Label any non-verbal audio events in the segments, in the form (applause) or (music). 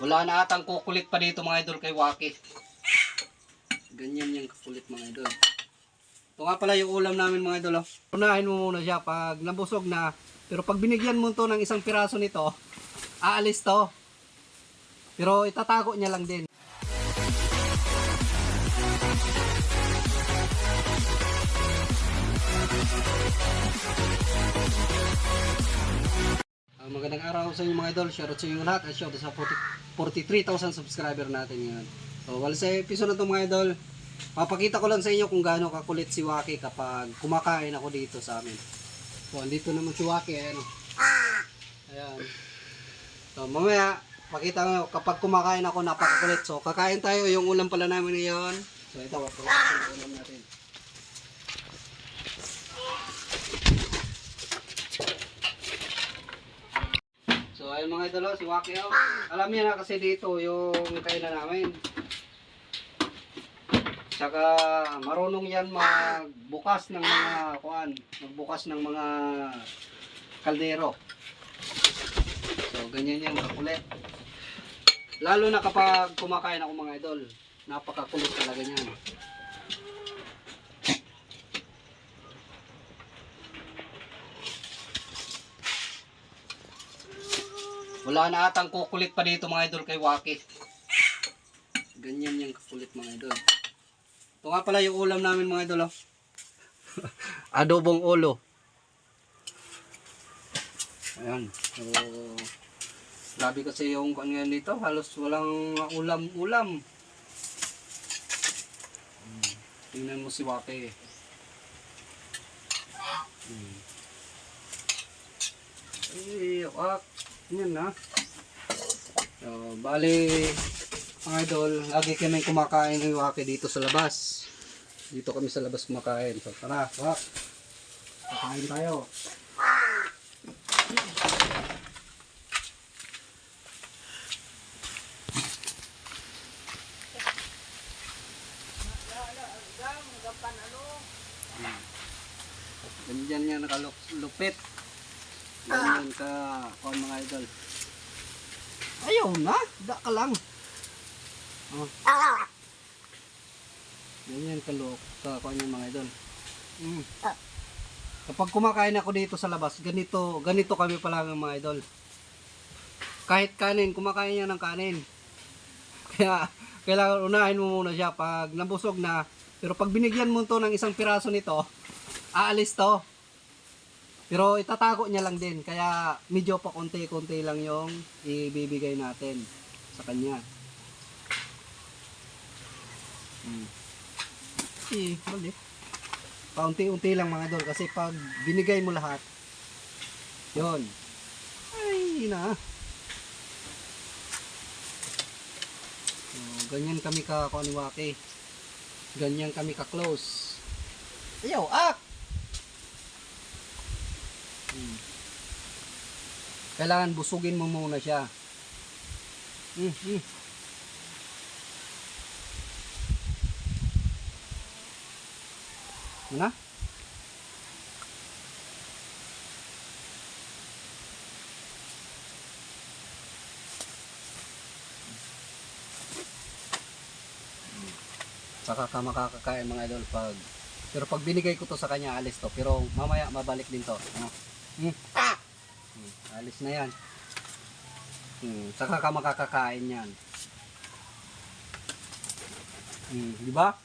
Wala na atang kukulit pa dito mga idol kay Waki. Ganyan yung kukulit mga idol. Ito nga pala yung ulam namin mga idol. Oh. Mo muna siya pag nabusog na. Pero pag binigyan mo to ng isang piraso nito, aalis to. Pero itatago niya lang din. Ah, magandang araw sa inyo mga idol. Shoutout sa inyo lahat at shoutout sa 40 43,000 subscriber natin ngayon. So, wala sa episode na ito mga idol, papakita ko lang sa inyo kung gaano kakulit si Waki kapag kumakain ako dito sa amin. So, andito naman si Waki. Ayan. oh. Ayan. So, mamaya, pakita ko kapag kumakain ako napakakulit. So, kakain tayo. Yung ulam pala namin ngayon. So, ito. Ito yung ulam natin. Mga idol, oh, si Waki oh. Alam niya na kasi dito yung kainan namin. Tsaka marunong yan magbukas ng mga kuan, magbukas ng mga kaldero. So ganyan yan kakulit. Lalo na kapag kumakain ako mga idol, napakakulit talaga niyan. Wala na atang kukulit pa dito mga idol kay Waki. Ganyan yung kukulit mga idol. Ito nga pala yung ulam namin mga idol. Oh. (laughs) Adobong ulo. Ayan. So, grabe kasi yung ngayon dito. Halos walang ulam-ulam. Hmm. Tingnan mo si Waki. Hmm. Eh, wak. Yan na. So, bali, mga idol, lagi kami kumakain ng wake dito sa labas. Dito kami sa labas kumakain. So, tara, wak. Kakain tayo. Ganyan niya nakalupit. Ganyan ka, kung mga idol. Ayaw da ka lang. Oh. Ganyan ka look, ka kung mga idol. Mm. Kapag kumakain ako dito sa labas, ganito, ganito kami pala ng mga idol. Kahit kanin, kumakain niya ng kanin. (laughs) Kaya, kailangan unahin mo muna siya pag nabusog na. Pero pag binigyan mo to ng isang piraso nito, aalis to. Pero itatago niya lang din. Kaya medyo pa konti-konti lang yung ibibigay natin sa kanya. Hmm. Eh, mali. Paunti-unti lang mga idol. Kasi pag binigay mo lahat, yon Ay, na. So, ganyan kami ka kaniwaki. Ganyan kami ka-close. Ayaw, ak! Hmm. Kailangan busugin mo muna siya. Hmm, hmm. Ano? Saka ka makakakain mga idol pag pero pag binigay ko to sa kanya alis to pero mamaya mabalik din to ano? Hmm. Hmm, alis na yan hmm. saka ka makakakain yan hmm. di ba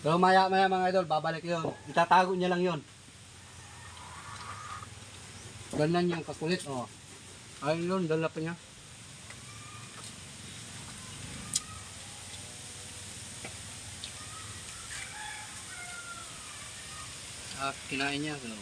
pero maya maya mga idol babalik yon itatago niya lang yon ganyan yung kakulit oh ayun yun dala pa niya Ah, kinain niya. So. Oh,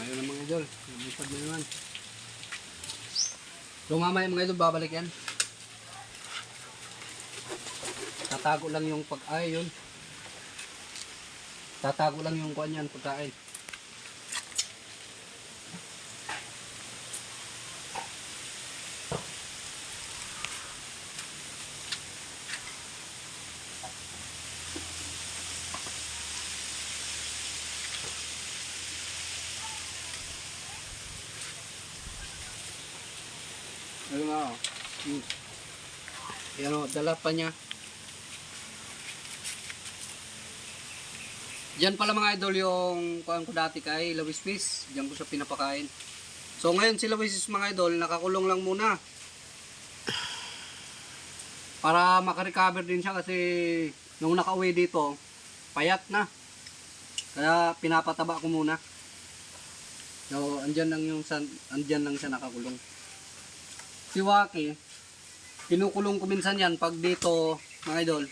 ayun ang mga idol. Lumipad na naman. So mamaya mga idol, babalik yan. Tatago lang yung pag ay. Tatago lang yung kuan yan pagkain. Ayun na oh. Hmm. Yan oh, dala pa niya. Diyan pala mga idol yung kuhan ko dati kay Lawis Fish. Diyan ko siya pinapakain. So ngayon si Fish mga idol, nakakulong lang muna. Para makarecover din siya kasi nung nakauwi dito, payat na. Kaya pinapataba ko muna. So, andyan lang yung andyan lang siya nakakulong. Si Waki, kinukulong ko minsan yan pag dito, mga idol.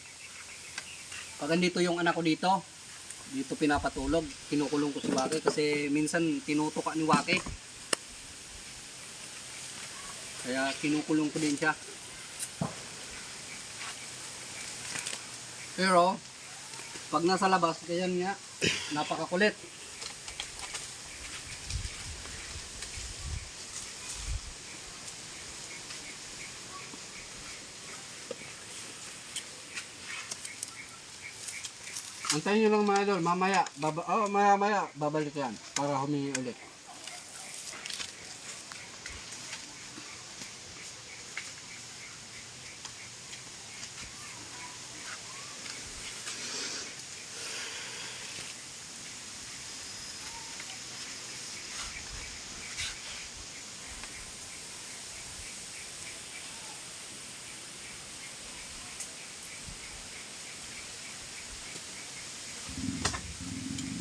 Pag andito yung anak ko dito, dito pinapatulog, kinukulong ko si Waki kasi minsan tinutuka ni Waki. Kaya kinukulong ko din siya. Pero, pag nasa labas, ganyan nga, napakakulit. Antayin nyo lang mga idol, mamaya, baba, oh, maya maya, babalik yan para humingi ulit.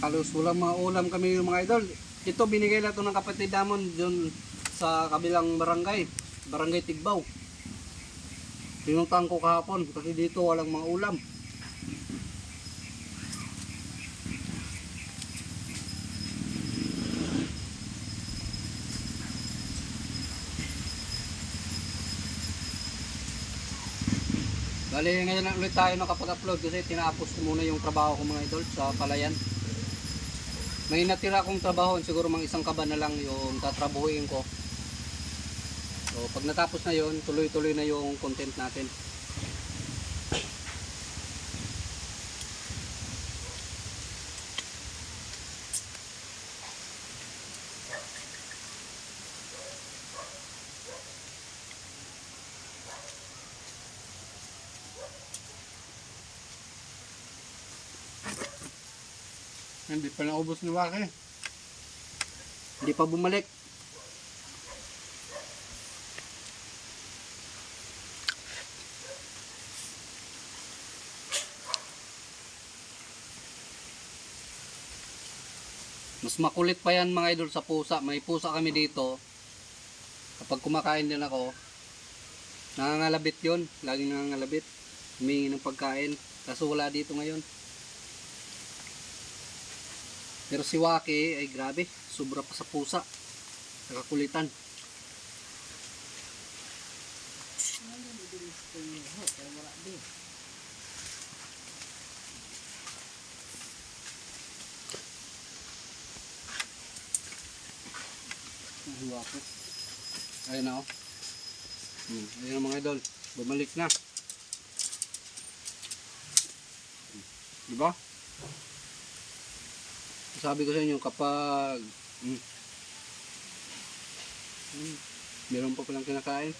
Halos walang mga ulam kami yung mga idol. Ito binigay lang to ng kapatid namon doon sa kabilang barangay, barangay Tigbaw. Pinuntahan ko kahapon kasi dito walang mga ulam. Bali ngayon na ulit tayo nakapag-upload kasi tinapos ko muna yung trabaho ko mga idol sa palayan. May natira akong trabaho, siguro mga isang kaba na lang yung tatrabuhin ko. So pag natapos na yon, tuloy-tuloy na yung content natin. Hindi pa naubos ni Waki. Hindi pa bumalik. Mas makulit pa yan mga idol sa pusa. May pusa kami dito. Kapag kumakain din ako, nangangalabit yon Laging nangangalabit. Humingi ng pagkain. Kaso wala dito ngayon. Pero si Waki ay grabe, sobra pa sa pusa. Nakakulitan. Waki. Ayun na oh. Hmm, ayun na mga idol. Bumalik na. Diba? Sabi ko sa inyo kapag mm, mm, meron pa palang kinakain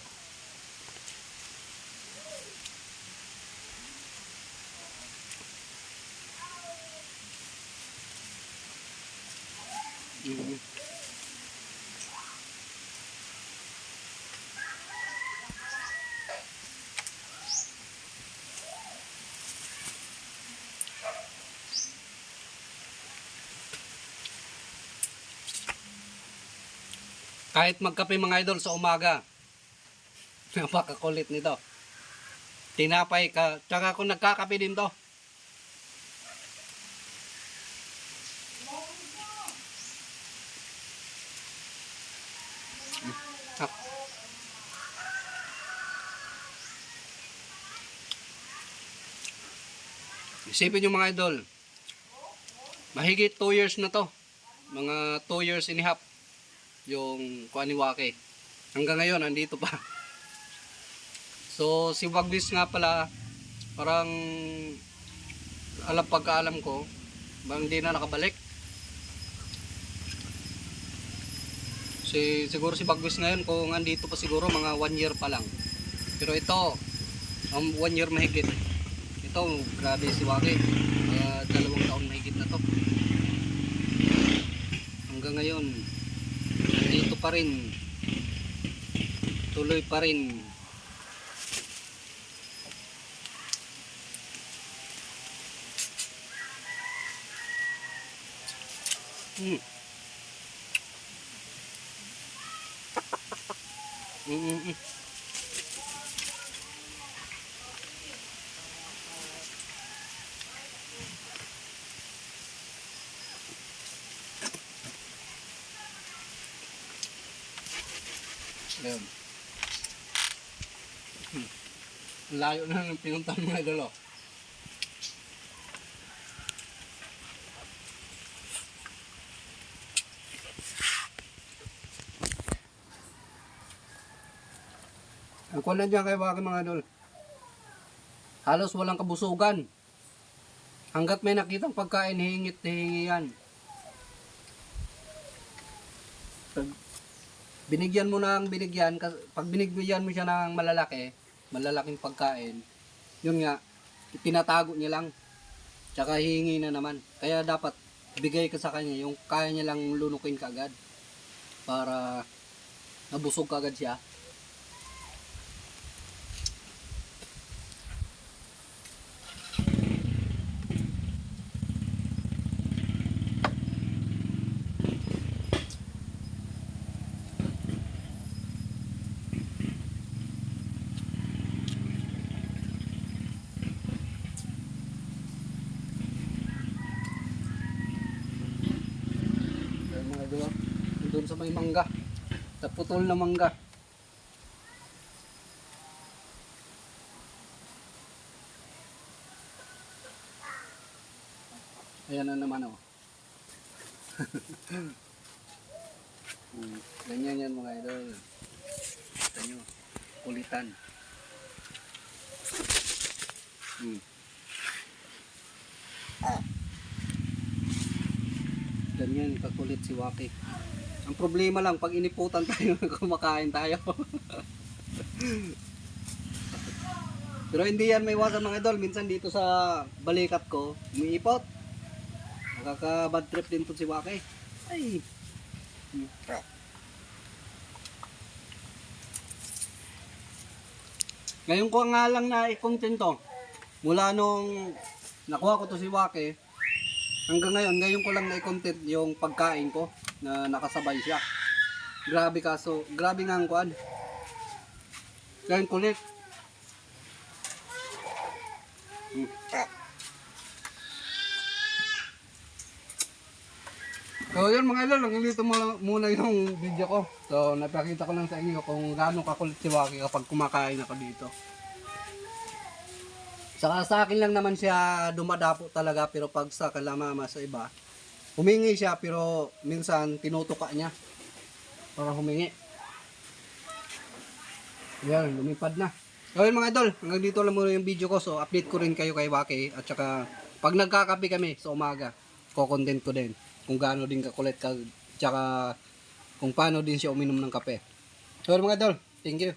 mm. Kahit magkape mga idol sa umaga. (laughs) Napakakulit nito. Tinapay ka. Tsaka kung nagkakape din to. Isipin nyo mga idol. Mahigit 2 years na to. Mga 2 years and a half yung kuaniwake. Hanggang ngayon, andito pa. (laughs) So, si Waglis nga pala, parang alam pagkaalam ko, bang hindi na nakabalik. Si, siguro si Bagwis ngayon, kung andito pa siguro, mga one year pa lang. Pero ito, um, one year mahigit. Ito, grabe si Waki. Uh, dalawang taon mahigit na to. Hanggang ngayon, pa rin. Tuloy pa rin. Mm. Mm -mm Ayun. Hmm. Layo na ng pinuntahan mga idol oh. Ang kunan dyan kay Waki mga idol. Halos walang kabusugan. Hanggat may nakitang pagkain, hingit na hingi yan. Pag binigyan mo ng binigyan, pag binigyan mo siya ng malalaki, malalaking pagkain, yun nga, tinatago niya lang. Tsaka hihingi na naman. Kaya dapat bigay ka sa kanya yung kaya niya lang lunukin kagad para nabusog kagad siya. Ayun mga idol, oh. doon sa may mangga. Sa putol na mangga. Ayan na naman oh. (laughs) Hmm, Ganyan yan mga idol. Ito nyo. Kulitan. Hmm. Ganyan, kakulit si Waki. Ang problema lang, pag iniputan tayo, (laughs) kumakain tayo. Pero hindi yan may iwasan mga idol. Minsan dito sa balikat ko, umiipot. Nakaka-bad trip din to si Waki. Ay. Ngayon ko nga lang na i-content to. Mula nung nakuha ko to si Waki, hanggang ngayon, ngayon ko lang na i-content yung pagkain ko na nakasabay siya. Grabe kaso, grabe nga ang kuan. Ngayon kulit. Hmm. So yun mga idol, muna, muna yung video ko. So napakita ko lang sa inyo kung gaano kakulit si Waki kapag kumakain ako dito. Saka sa akin lang naman siya dumadapo talaga pero pag sa kalamama sa iba, humingi siya pero minsan tinutuka niya para humingi. Yan, lumipad na. Yun mga idol, hanggang dito lang muna yung video ko. So update ko rin kayo kay Waki at saka pag nagkakape kami sa umaga, ko-content ko din kung gaano din kakulit ka tsaka kung paano din siya uminom ng kape. So mga idol, thank you.